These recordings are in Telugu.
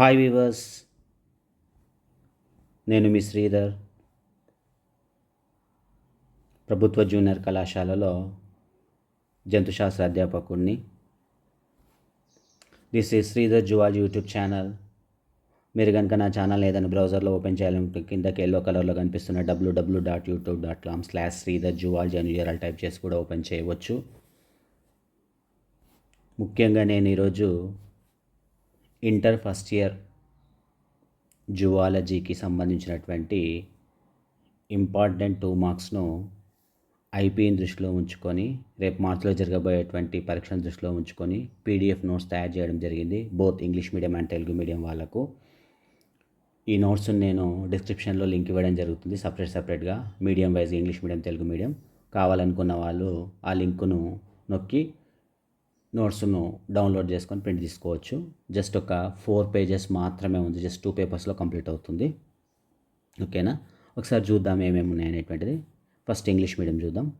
హాయ్ వివర్స్ నేను మీ శ్రీధర్. ప్రభుత్వ జూనియర్ కళాశాలలో జంతుశాస్త్ర అధ్యాపకుడిని this is Sridhar Juwal YouTube channel. మీరు కనుక నా ఛానల్ ఏదైనా బ్రౌజర్లో ఓపెన్ చేయాలంటే కిందకి ఎల్లో కలర్లో కనిపిస్తున్న W W dot YouTube dot com slash Sridhar Juwal జన్యూజరల్ type చేసి కూడా ఓపెన్ చేయవచ్చు. ముఖ్యంగా నేను ఈరోజు ఇంటర్ ఫస్ట్ ఇయర్ జువాలజీకి సంబంధించినటువంటి ఇంపార్టెంట్ టూ మార్క్స్ను ఐపీని దృష్టిలో ఉంచుకొని రేపు మార్చిలో జరగబోయేటువంటి పరీక్షను దృష్టిలో ఉంచుకొని పీడిఎఫ్ నోట్స్ తయారు చేయడం జరిగింది both English medium and Telugu medium వాళ్ళకు. ఈ నోట్స్ నేను డిస్క్రిప్షన్లో లింక్ ఇవ్వడం జరుగుతుంది సపరేట్ సపరేట్గా medium wise English medium Telugu medium. కావాలనుకున్న వాళ్ళు ఆ లింకును నొక్కి నోట్స్ను డౌన్లోడ్ చేసుకొని ప్రింట్ తీసుకోవచ్చు. జస్ట్ ఒక ఫోర్ పేజెస్ మాత్రమే ఉంది. జస్ట్ టూ పేపర్స్లో కంప్లీట్ అవుతుంది. ఓకేనా? ఒకసారి చూద్దాం ఏమేమి ఉన్నాయి అనేటువంటిది. ఫస్ట్ ఇంగ్లీష్ మీడియం చూద్దాం.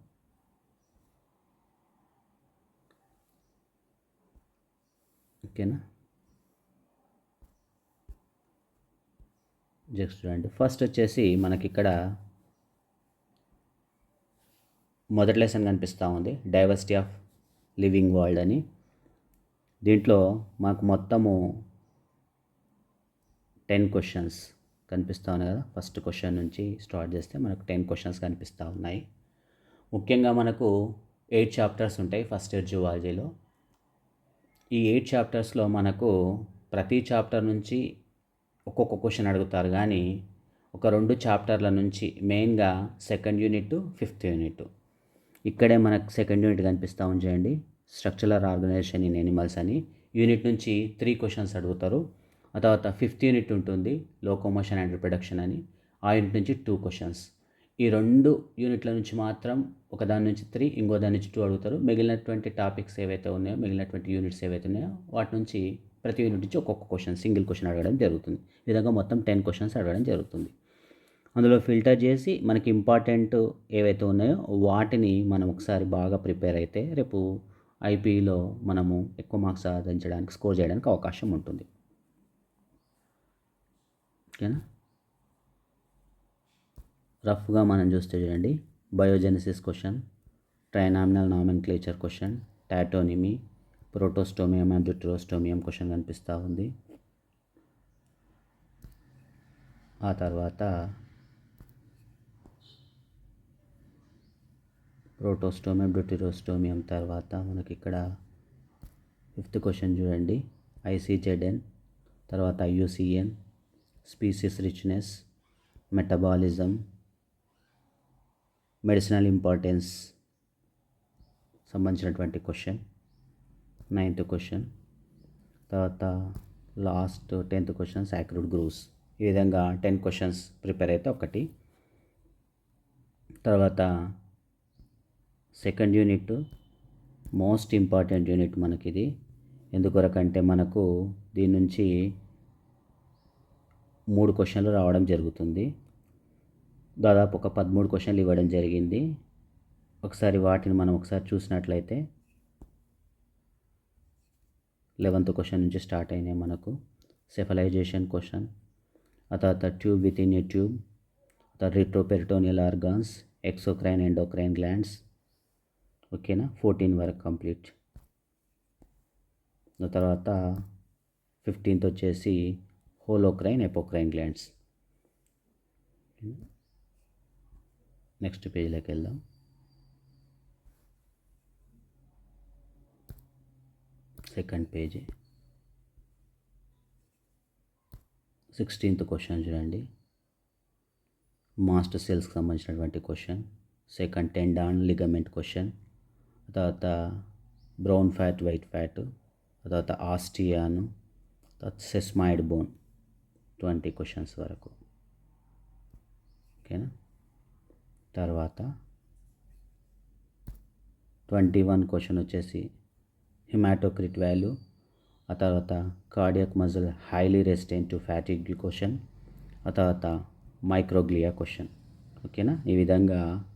ఓకేనా? జస్ట్ చూడండి. ఫస్ట్ వచ్చేసి మనకి ఇక్కడ మొదటి లెసన్ కనిపిస్తూ ఉంది. డైవర్సిటీ ఆఫ్ లివింగ్ వరల్డ్ అని. దీంట్లో మాకు మొత్తము టెన్ క్వశ్చన్స్ కనిపిస్తూ ఉన్నాయి కదా. ఫస్ట్ క్వశ్చన్ నుంచి స్టార్ట్ చేస్తే మనకు టెన్ క్వశ్చన్స్ కనిపిస్తూ ఉన్నాయి. ముఖ్యంగా మనకు ఎయిట్ చాప్టర్స్ ఉంటాయి ఫస్ట్ ఇయర్ జువాలజీలో. ఈ ఎయిట్ చాప్టర్స్లో మనకు ప్రతి చాప్టర్ నుంచి ఒక్కొక్క క్వశ్చన్ అడుగుతారు కానీ ఒక రెండు చాప్టర్ల నుంచి మెయిన్గా సెకండ్ యూనిట్ ఫిఫ్త్ యూనిట్. ఇక్కడే మనకు సెకండ్ యూనిట్ కనిపిస్తూ ఉంచండి స్ట్రక్చరల్ ఆర్గనైజేషన్ ఇన్ ఎనిమల్స్ అని యూనిట్ నుంచి త్రీ క్వశ్చన్స్ అడుగుతారు. ఆ తర్వాత ఫిఫ్త్ యూనిట్ ఉంటుంది లోకోమోషన్ అండ్ రిప్రొడక్షన్ అని. ఆ యూనిట్ నుంచి టూ క్వశ్చన్స్ ఈ రెండు యూనిట్ల నుంచి మాత్రం ఒక దాని నుంచి త్రీ ఇంకో దాని నుంచి టూ అడుగుతారు. మిగిలినటువంటి టాపిక్స్ ఏవైతే ఉన్నాయో మిగిలినటువంటి యూనిట్స్ ఏవైతే ఉన్నాయో వాటి నుంచి ప్రతి యూనిట్ నుంచి ఒక్కొక్క క్వశ్చన్ సింగిల్ క్వశ్చన్ అడగడం జరుగుతుంది. ఈ విధంగా మొత్తం టెన్ క్వశ్చన్స్ అడగడం జరుగుతుంది. అందులో ఫిల్టర్ చేసి మనకి ఇంపార్టెంట్ ఏవైతే ఉన్నాయో వాటిని మనం ఒకసారి బాగా ప్రిపేర్ అయితే రేపు ఐపీలో మనము ఎక్కువ మార్క్స్ సాధించడానికి స్కోర్ చేయడానికి అవకాశం ఉంటుంది. ఓకేనా? రఫ్గా మనం చూస్తే చూడండి. Biogenesis question trinomial nomenclature question tautonymy protostomium and deuterostomium question కనిపిస్తూ ఉంది. ఆ తర్వాత రోటోస్టోమియం డ్యూటిరోస్టోమియం తర్వాత మనకి ఇక్కడ ఫిఫ్త్ క్వశ్చన్ చూడండి. ఐసీజెడ్ఎన్ తర్వాత IUCN species richness metabolism medicinal importance సంబంధించినటువంటి క్వశ్చన్ నైన్త్ క్వశ్చన్. తర్వాత last tenth question sacred groves ఈ విధంగా టెన్ క్వశ్చన్స్ ప్రిపేర్ అయితే ఒకటి. తర్వాత second unit most important unit మనకిది. ఎందుకొరకంటే మనకు దీని నుంచి మూడు క్వశ్చన్లు రావడం జరుగుతుంది. దాదాపు ఒక పదమూడు క్వశ్చన్లు ఇవ్వడం జరిగింది. ఒకసారి వాటిని మనం ఒకసారి చూసినట్లయితే లెవెంత్ క్వశ్చన్ నుంచి స్టార్ట్ అయినాయి మనకు. సెఫలైజేషన్ క్వశ్చన్ ఆ తర్వాత tube within a tube తర్వాత retroperitoneal organs exocrine endocrine glands ఓకేనా? ఫోర్టీన్ వరకు కంప్లీట్. తర్వాత ఫిఫ్టీన్త్ వచ్చేసి హోలోక్రైన్ ఎపోక్రైన్ గ్లాండ్స్. నెక్స్ట్ పేజ్లోకి వెళ్దాం. Second page. సిక్స్టీన్త్ క్వశ్చన్ చూడండి. మాస్టర్ సెల్స్కి సంబంధించినటువంటి question. Second tendon ligament question. తర్వాత బ్రౌన్ ఫ్యాట్ వైట్ ఫ్యాట్ తర్వాత ఆస్టియాను తర్వాత సెస్మాయిడ్ బోన్ ట్వంటీ క్వశ్చన్స్ వరకు. ఓకేనా? తర్వాత ట్వంటీ వన్ క్వశ్చన్ వచ్చేసి హిమాటోక్రిట్ వాల్యూ ఆ తర్వాత cardiac muscle highly resistant to fatigue question ఆ తర్వాత మైక్రోగ్లియా క్వశ్చన్. ఓకేనా? ఈ విధంగా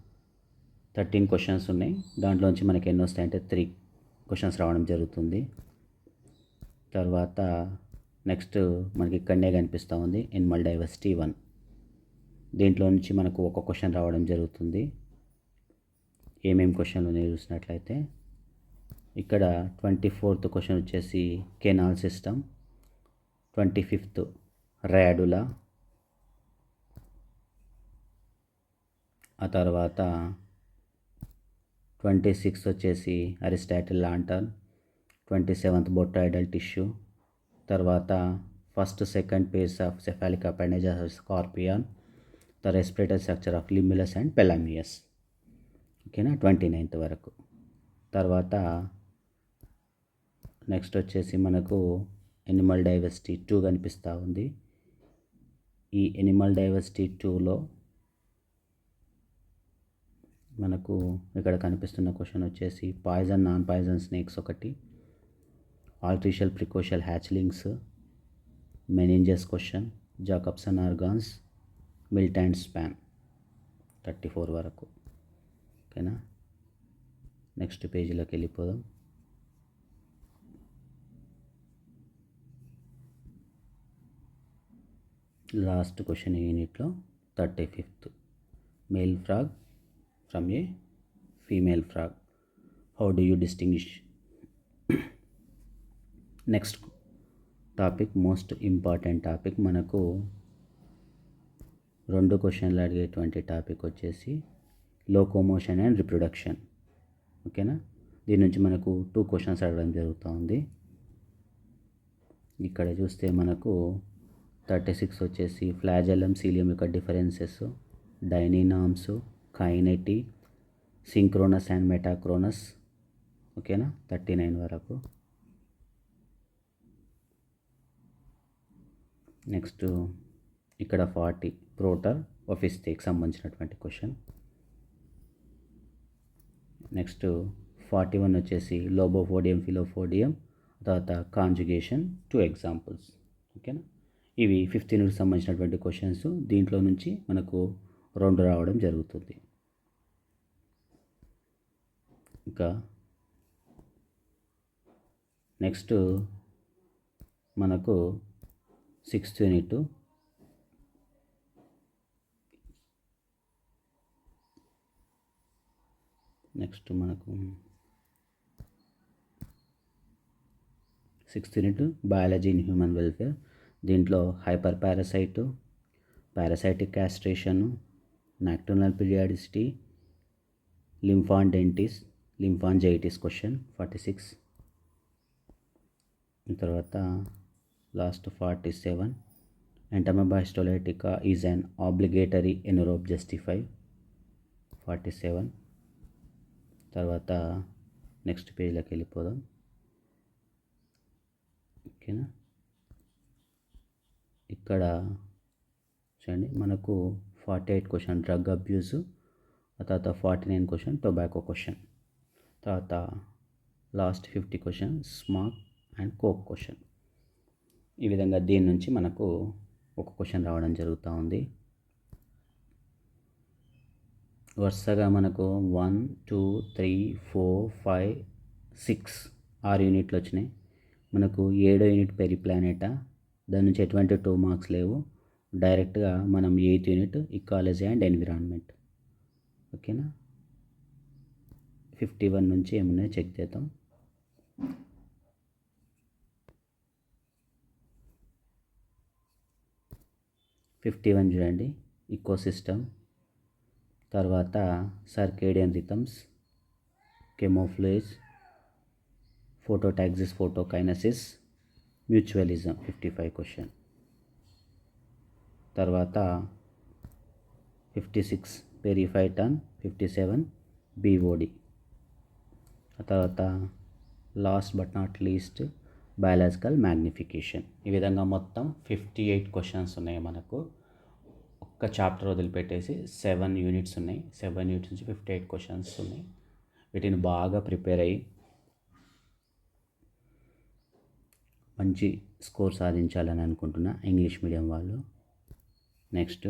థర్టీన్ క్వశ్చన్స్ ఉన్నాయి. దాంట్లోంచి మనకి ఎన్ని వస్తాయంటే త్రీ క్వశ్చన్స్ రావడం జరుగుతుంది. తర్వాత నెక్స్ట్ మనకి ఇక్కడనే కనిపిస్తూ ఉంది. Animal diversity one. దీంట్లో నుంచి మనకు ఒక క్వశ్చన్ రావడం జరుగుతుంది. ఏమేం క్వశ్చన్లు ఉన్నాయి చూసినట్లయితే. ఇక్కడ ట్వంటీ ఫోర్త్ క్వశ్చన్ వచ్చేసి canal system. Twenty fifth radula. ఆ తర్వాత ట్వంటీ సిక్స్ వచ్చేసి Aristotle lantern twenty seventh botryoidal tissue తర్వాత first second pairs of cephalic appendage of scorpion the respiratory structure of limulus and pelamis. ఓకేనా? ట్వంటీ నైన్త్ వరకు. తర్వాత నెక్స్ట్ వచ్చేసి మనకు ఎనిమల్ డైవర్సిటీ టూ కనిపిస్తూ ఉంది. ఈ ఎనిమల్ డైవర్సిటీ టూలో మనకు ఇక్కడ కనిపిస్తున్న క్వశ్చన్ వచ్చేసి పాయిజన్ నాన్ పాయిజన్ స్నేక్స్ ఒకటి artificial precocial hatchlings meninges question Jacobson organs milt and spawn thirty four వరకు. ఓకేనా? నెక్స్ట్ పేజీలోకి వెళ్ళిపోదాం. లాస్ట్ క్వశ్చన్ యూనిట్లో thirty fifth male frog from a female frog how do you distinguish next topic most important topic మనకు రెండు క్వశ్చన్లు అడిగేటువంటి టాపిక్ వచ్చేసి లోకోమోషన్ అండ్ రిప్రొడక్షన్ ఓకేనా దీని నుంచి మనకు టూ క్వశ్చన్స్ అడగడం జరుగుతూ ఉంది ఇక్కడ చూస్తే మనకు థర్టీ సిక్స్ వచ్చేసి ఫ్లాజెలం సీలియం యొక్క differences dynein arms kinety synchronous and metachronous. ఓకేనా? థర్టీ నైన్ వరకు. నెక్స్ట్ ఇక్కడ ఫార్టీ ప్రోటర్ ఒఫిస్తేకి సంబంధించినటువంటి క్వశ్చన్. నెక్స్ట్ ఫార్టీ వన్ వచ్చేసి లోబోఫోడియం ఫిలోఫోడియం తర్వాత కాంజుగేషన్ టూ ఎగ్జాంపుల్స్ ఓకేనా? ఇవి ఫిఫ్టీన్కి సంబంధించినటువంటి క్వశ్చన్స్ దీంట్లో నుంచి మనకు రెండు రావడం జరుగుతుంది. ఇంకా నెక్స్ట్ మనకు సిక్స్త్ యూనిట్. నెక్స్ట్ మనకు sixth unit biology in human welfare. దీంట్లో hyper parasite parasitic castration nocturnal periodicity lymphadenitis lymphangitis question forty six. తర్వాత last forty seven. Entamoeba histolytica is an obligatory anaerobe justify. Forty seven. తర్వాత నెక్స్ట్ పేజ్లోకి వెళ్ళిపోదాం. ఓకేనా? ఇక్కడ చూడండి మనకు forty eight question drug abuse ఆ తర్వాత forty nine question tobacco question. తర్వాత last fifty question smack and coke question. ఈ విధంగా దీని నుంచి మనకు ఒక క్వశ్చన్ రావడం జరుగుతూ ఉంది. వరుసగా మనకు one two three four five six ఆరు యూనిట్లు వచ్చినాయి. మనకు ఏడో యూనిట్ పెరి ప్లానెటా? దాని నుంచి ఎటువంటి టూ మార్క్స్ లేవు. డైరెక్ట్గా మనం eighth unit ecology and environment ఓకేనా? ఫిఫ్టీ వన్ నుంచి ఏమున్నాయో చెక్ చేద్దాం. ఫిఫ్టీ వన్ చూడండి ఇకో సిస్టమ్ తర్వాత circadian rhythms camouflage phototaxis photokinesis mutualism fifty five question తర్వాత fifty six periphyton fifty seven BOD ఆ తర్వాత last but not least biological magnification ఈ విధంగా మొత్తం ఫిఫ్టీ ఎయిట్ క్వశ్చన్స్ ఉన్నాయి మనకు. ఒక్క చాప్టర్ వదిలిపెట్టేసి సెవెన్ యూనిట్స్ ఉన్నాయి. సెవెన్ యూనిట్స్ నుంచి ఫిఫ్టీ ఎయిట్ క్వశ్చన్స్ ఉన్నాయి. వీటిని బాగా ప్రిపేర్ అయ్యి మంచి స్కోర్ సాధించాలని అనుకుంటున్నా ఇంగ్లీష్ మీడియం వాళ్ళు. నెక్స్ట్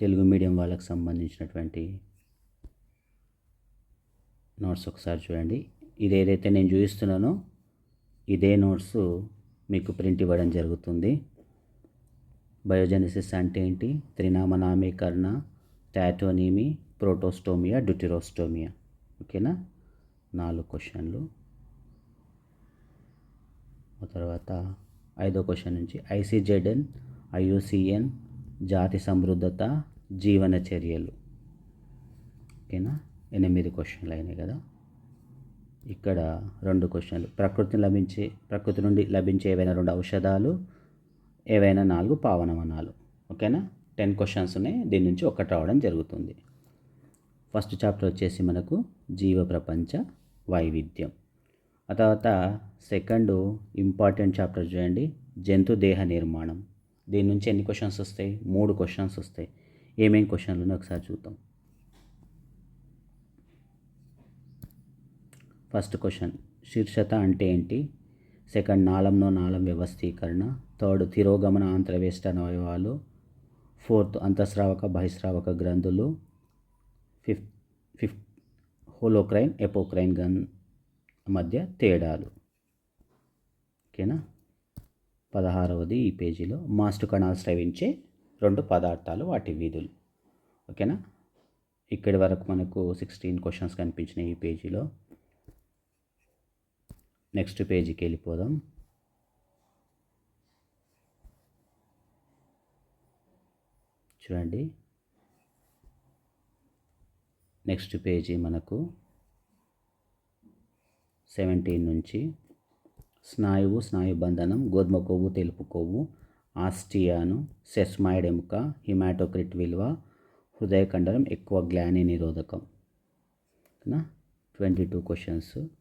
తెలుగు మీడియం వాళ్ళకి సంబంధించినటువంటి నోట్స్ ఒకసారి చూడండి. ఇది ఏదైతే నేను చూపిస్తున్నానో ఇదే నోట్స్ మీకు ప్రింట్ ఇవ్వడం జరుగుతుంది. బయోజెనిసిస్ అంటే ఏంటి? త్రినామనామీకరణ టాటోనీమి ప్రోటోస్టోమియా డ్యూటిరోస్టోమియా ఓకేనా? నాలుగు క్వశ్చన్లు. తర్వాత ఐదో క్వశ్చన్ నుంచి ఐసీజెడ్ఎన్ ఐయుసిఎన్ జాతి సమృద్ధత జీవన చర్యలు. ఓకేనా? ఎనిమిది క్వశ్చన్లు అయినాయి కదా. ఇక్కడ రెండు క్వశ్చన్లు. ప్రకృతిని లభించే ప్రకృతి నుండి లభించే ఏవైనా రెండు ఔషధాలు ఏవైనా నాలుగు పావనవనాలు ఓకేనా? టెన్ క్వశ్చన్స్ ఉన్నాయి. దీని నుంచి ఒకటి రావడం జరుగుతుంది. ఫస్ట్ చాప్టర్ వచ్చేసి మనకు జీవ ప్రపంచ వైవిధ్యం. ఆ తర్వాత సెకండ్ ఇంపార్టెంట్ చాప్టర్ చూడండి. జంతు దేహ నిర్మాణం. దీని నుంచి ఎన్ని క్వశ్చన్స్ వస్తాయి? మూడు క్వశ్చన్స్ వస్తాయి. ఏమేమి క్వశ్చన్లు ఒకసారి చూద్దాం. ఫస్ట్ క్వశ్చన్ శీర్షత అంటే ఏంటి? సెకండ్ నాళంలో నాళం వ్యవస్థీకరణ. థర్డ్ తిరోగమన ఆంత్రవేష్టన అవయవాలు ఫోర్త్ అంతఃస్రావక బహిస్రావక గ్రంథులు. ఫిఫ్త్ ఫిఫ్త్ హోలోక్రైన్ ఎపోక్రైన్ గన్ మధ్య తేడాలు. ఓకేనా? పదహారవది ఈ పేజీలో. మాస్టు కణాలు స్రవించే రెండు పదార్థాలు వాటి వీధులు. ఓకేనా? ఇక్కడి వరకు మనకు సిక్స్టీన్ క్వశ్చన్స్ కనిపించినాయి ఈ పేజీలో. నెక్స్ట్ పేజీకి వెళ్ళిపోదాం. చూడండి. నెక్స్ట్ పేజీ మనకు సెవెంటీన్ నుంచి స్నాయువు స్నాయు బంధనం గోధుమ కొవ్వు తెలుపు కొవ్వు ఆస్టియాను సెస్మాయిడ్ ఎముక హిమాటోక్రిట్ విలువ హృదయ కండరం ఎక్కువ గ్లాని నిరోధకం. Twenty two questions.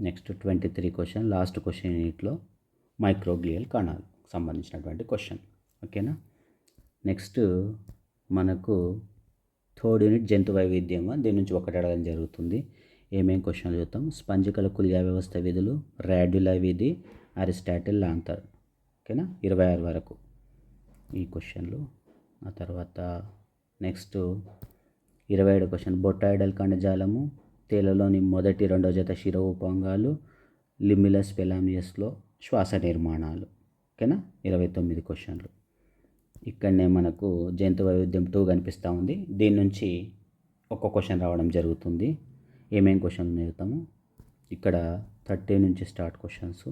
Next twenty three question last question యూనిట్లో మైక్రోగ్లియల్ కణాలు సంబంధించినటువంటి క్వశ్చన్. ఓకేనా? నెక్స్ట్ మనకు థర్డ్ యూనిట్ జంతు వైవిధ్యం దీని నుంచి ఒకటి అడగడం జరుగుతుంది. ఏమేం క్వశ్చన్లు చూద్దాం? స్పంజికల కులియా వ్యవస్థ విధులు ర్యాడ్యులా విధి అరిస్టాటిల్ లాంతర్. ఓకేనా? ఇరవై ఆరు వరకు ఈ క్వశ్చన్లు. ఆ తర్వాత నెక్స్ట్ ఇరవై ఏడు క్వశ్చన్ బొట్టాయిడల్ కణజాలము తేలలోని మొదటి రెండో జత శిరోపాంగాలు లిమిలస్ పెలామియస్లో శ్వాస నిర్మాణాలు. ఓకేనా? ఇరవై తొమ్మిది క్వశ్చన్లు. ఇక్కడనే మనకు జంతు వైవిధ్యం టూ కనిపిస్తూ ఉంది. దీని నుంచి ఒక్క క్వశ్చన్ రావడం జరుగుతుంది. ఏమేం క్వశ్చన్ నేర్తాము? ఇక్కడ థర్టీ నుంచి స్టార్ట్ క్వశ్చన్స్.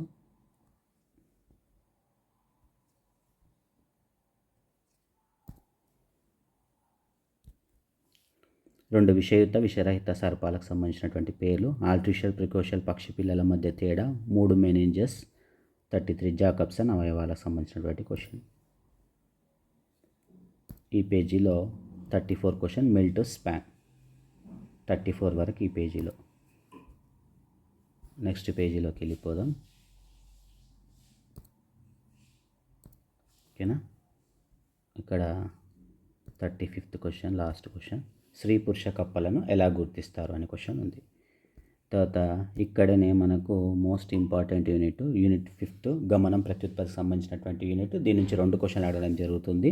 రెండు విషయుత విషరహిత సర్పాలకు సంబంధించినటువంటి పేర్లు. ఆల్ట్రిషియల్ ప్రికోషల్ పక్షి పిల్లల మధ్య తేడా. మూడు మేనేంజర్స్ థర్టీ త్రీ జాకబ్సన్ అవయవాలకు సంబంధించినటువంటి క్వశ్చన్. ఈ పేజీలో thirty four question milt to spawn. Thirty four వరకు ఈ పేజీలో. నెక్స్ట్ పేజీలోకి వెళ్ళిపోదాం. ఓకేనా? ఇక్కడ thirty fifth question last question. స్త్రీ పురుష కప్పలను ఎలా గుర్తిస్తారు అనే క్వశ్చన్ ఉంది. తర్వాత ఇక్కడనే మనకు most important unit unit fifth గమనం ప్రత్యుత్పత్తికి సంబంధించినటువంటి యూనిట్. దీని నుంచి రెండు క్వశ్చన్లు అడగడం జరుగుతుంది.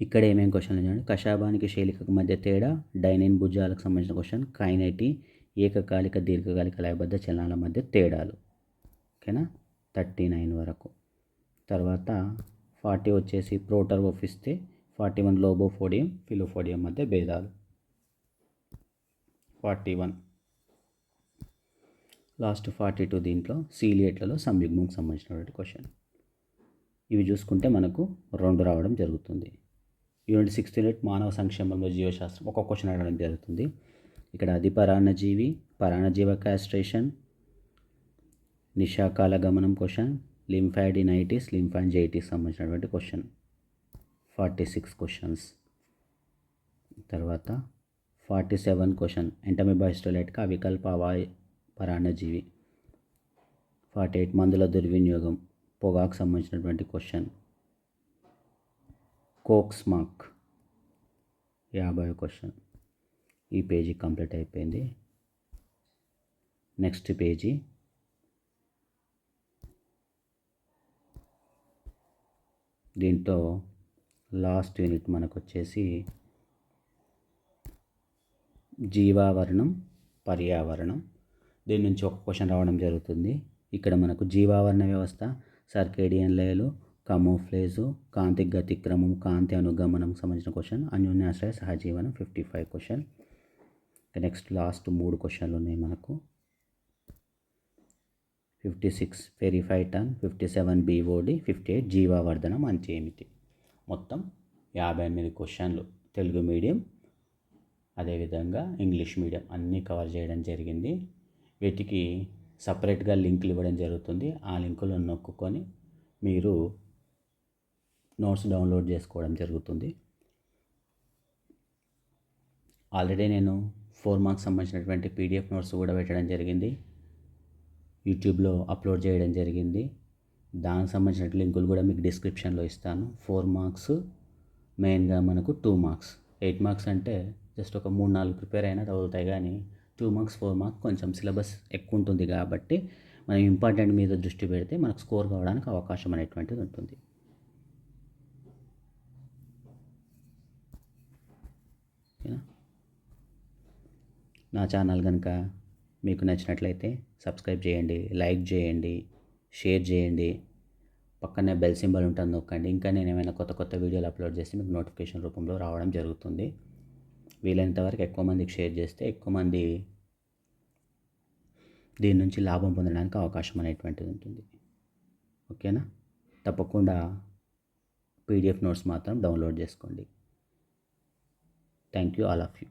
ఇక్కడ ఏమేమి క్వశ్చన్లు చూడండి కషాభానికి శైలికకు మధ్య తేడా డైనిన్ భుజాలకు సంబంధించిన క్వశ్చన్ కైనటి ఏకకాలిక దీర్ఘకాలిక లయబద్ధ చలనాల మధ్య తేడాలు. ఓకేనా? థర్టీ నైన్ వరకు. తర్వాత ఫార్టీ వచ్చేసి ప్రోటర్ ఒఫిస్తే ఫార్టీ వన్ లోబోఫోడియం ఫిలోఫోడియం మధ్య భేదాలు. Forty one. Last forty two దీంట్లో సీలియేట్లలో సంయుగ్మంకి సంబంధించినటువంటి క్వశ్చన్. ఇవి చూసుకుంటే మనకు రెండు రావడం జరుగుతుంది. యూనిట్ సిక్స్త్ యూనిట్ మానవ సంక్షేమంలో జీవశాస్త్రం ఒక క్వశ్చన్ అడగడం జరుగుతుంది. ఇక్కడ అది పరాన్నజీవి పరాణజీవ క్యాస్ట్రేషన్ నిశాకాల గమనం క్వశ్చన్ లింఫాడినైటిస్ లింఫాంజైటిస్ సంబంధించినటువంటి క్వశ్చన్. ఫార్టీ సిక్స్ క్వశ్చన్స్ తర్వాత ఫార్టీ సెవెన్ క్వశ్చన్ ఎంటమిబాయిస్టోలైట్గా అవికల్ప అవాయ్ పరాణజీవి ఫార్టీ ఎయిట్ మందుల దుర్వినియోగం. పొగాకు సంబంధించినటువంటి క్వశ్చన్ కోక్స్ మార్క్ యాభై క్వశ్చన్ ఈ పేజీ కంప్లీట్ అయిపోయింది. Next page. దీంట్లో లాస్ట్ యూనిట్ మనకు వచ్చేసి జీవావరణం పర్యావరణం. దీని నుంచి ఒక క్వశ్చన్ రావడం జరుగుతుంది. ఇక్కడ మనకు జీవావరణ వ్యవస్థ సర్కేడియన్ లేలు కమోఫ్లేజు కాంతి గతిక్రమం కాంతి అనుగమనం సంబంధించిన క్వశ్చన్ అన్యోన్యాశ్రయ సహజీవనం fifty five question. Next last మూడు క్వశ్చన్లు ఉన్నాయి మనకు. ఫిఫ్టీ సిక్స్ టన్ fifty seven BOD fifty eight జీవావర్ధనం అంటే ఏమిటి? మొత్తం యాభై ఎనిమిది క్వశ్చన్లు. తెలుగు మీడియం అదేవిధంగా ఇంగ్లీష్ మీడియం అన్నీ కవర్ చేయడం జరిగింది. వీటికి సపరేట్గా లింకులు ఇవ్వడం జరుగుతుంది. ఆ లింకులను నొక్కుకొని మీరు నోట్స్ డౌన్లోడ్ చేసుకోవడం జరుగుతుంది. ఆల్రెడీ నేను ఫోర్ మార్క్స్ సంబంధించినటువంటి పీడిఎఫ్ నోట్స్ కూడా పెట్టడం జరిగింది. యూట్యూబ్లో అప్లోడ్ చేయడం జరిగింది. దానికి సంబంధించిన లింకులు కూడా మీకు డిస్క్రిప్షన్లో ఇస్తాను. ఫోర్ మార్క్స్ మెయిన్గా మనకు టూ మార్క్స్. ఎయిట్ మార్క్స్ అంటే జస్ట్ ఒక మూడు నాలుగు ప్రిపేర్ అయినా తగులుతాయి కానీ టూ మార్క్స్ ఫోర్ మార్క్స్ కొంచెం సిలబస్ ఎక్కువ ఉంటుంది కాబట్టి మనం ఇంపార్టెంట్ మీద దృష్టి పెడితే మనకు స్కోర్ కావడానికి అవకాశం అనేటువంటిది ఉంటుంది. ఓకేనా? నా ఛానల్ కనుక మీకు నచ్చినట్లయితే సబ్స్క్రైబ్ చేయండి లైక్ చేయండి షేర్ చేయండి. పక్కనే బెల్ సింబల్ ఉంటుంది నొక్కండి. ఇంకా నేను ఏమైనా కొత్త కొత్త వీడియోలు అప్లోడ్ చేస్తే మీకు నోటిఫికేషన్ రూపంలో రావడం జరుగుతుంది. వీలైనంత వరకు ఎక్కువ మందికి షేర్ చేస్తే ఎక్కువ మంది దీని నుంచి లాభం పొందడానికి అవకాశం అనేటువంటిది ఉంటుంది. ఓకేనా? తప్పకుండా పీడిఎఫ్ నోట్స్ మాత్రం డౌన్లోడ్ చేసుకోండి. Thank you all of you.